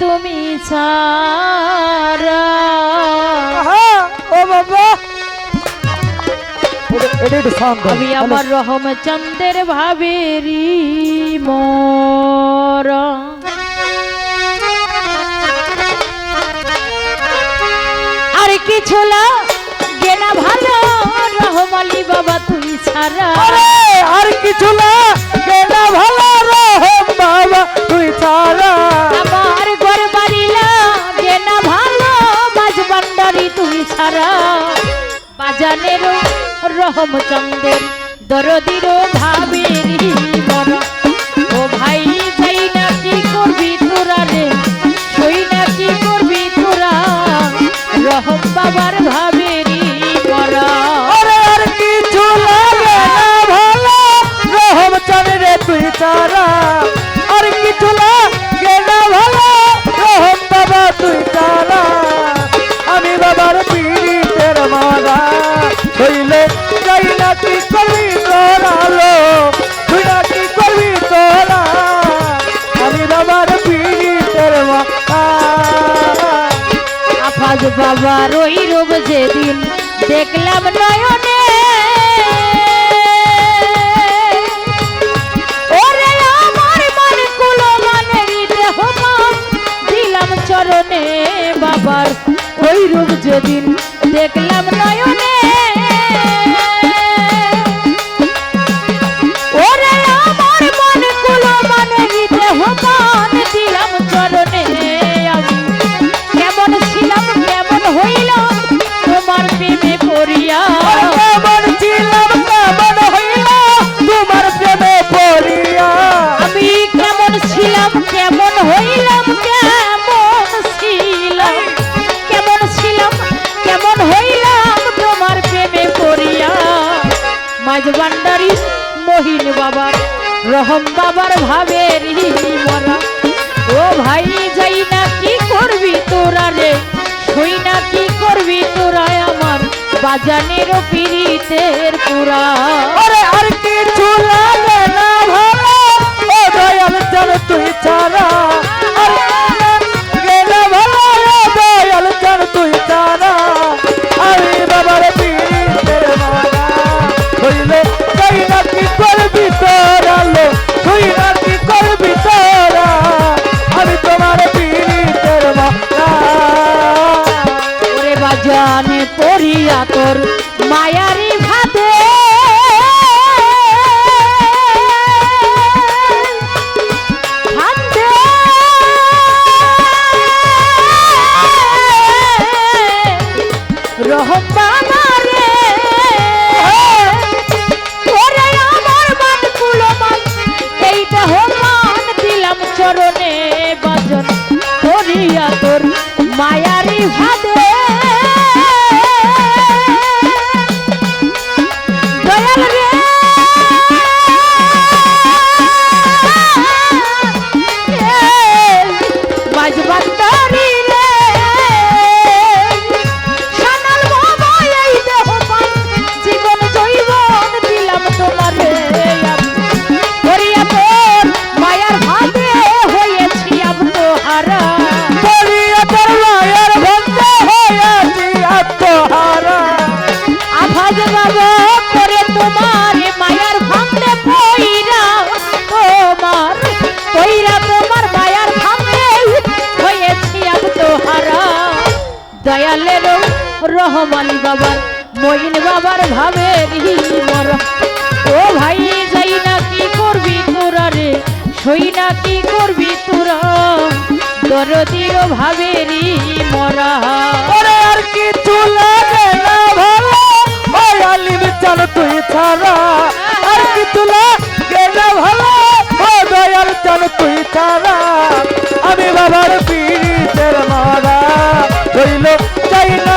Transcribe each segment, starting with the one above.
তুমি ছাড়া। ও বাবা। আমি আমার রহম চন্দের ভাবেরি মর। আর কিছু লাগে না ভালো রহমালি বাবা তুই ছাড়া। আর কিছু না কেনা ভালো রহম বাবা তুই ছাড়া। ছাড়া বাজানের রহম দরদির ভাবেরি ও ভাই করবি তোরা রে সই করবি তোরা? রহম বাবার তুই ছাড়া আফাজ বাবার ওই রূপ যেদিন। দেখলাম নয়নে। ওরে আমার মন কুলো মন দিলাম চরণে বাবার ওই রূপ যেদিন। দেখলাম নয়নে। বাজানের পিড়িতের পুরা। আর কিছু লাগে রহমানি বাবার, মইন বাবার ভাবের মর। ও ভাই, যাই না কি করবি তোরা রে? সই না কি করবি তোরা? দরদির ভাবেরি মরা। ওরে আর কিছু লাগে না ভালো চাল তুই ছাড়া। আর কিছু লাগে চাল তুই ছাড়া। আমি বাবার পীড়িতের মারা হইল চাই না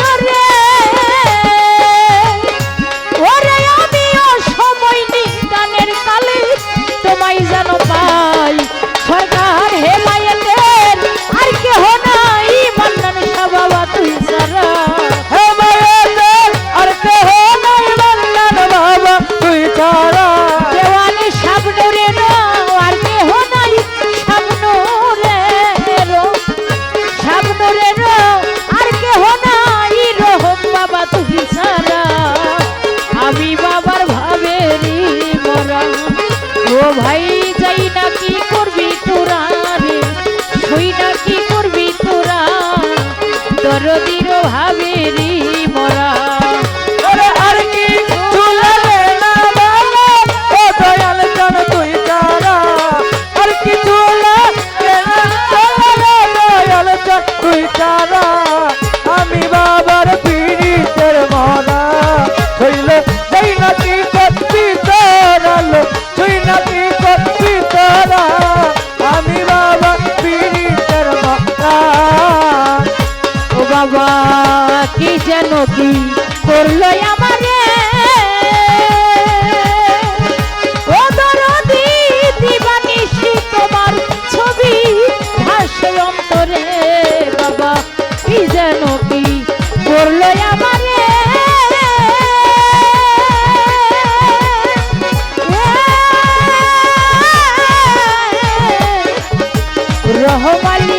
যারা রহমান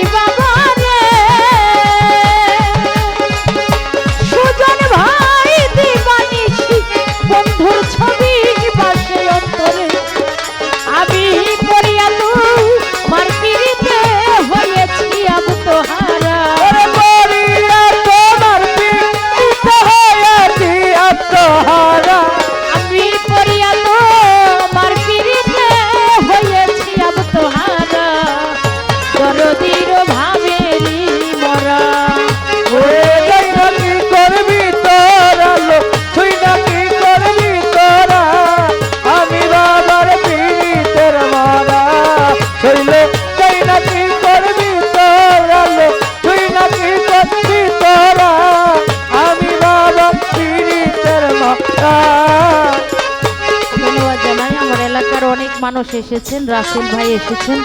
অনেক মানুষ এসেছেন, রাসেল ভাই এসেছেন।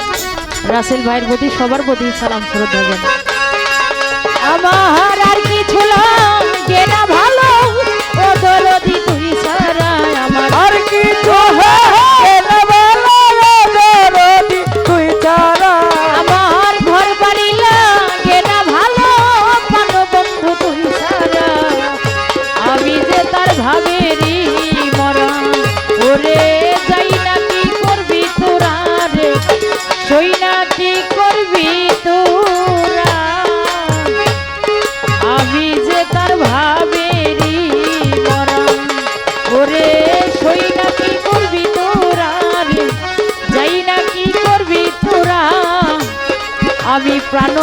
রাসেল ভাইয়ের প্রতি সবার প্রতি সালাম, শ্রদ্ধা জানাই। আমার আর কিছু ভালো, ও তুই আমার আর কিছু হ্যাঁ, হ্যাঁ।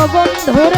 বন্ধুর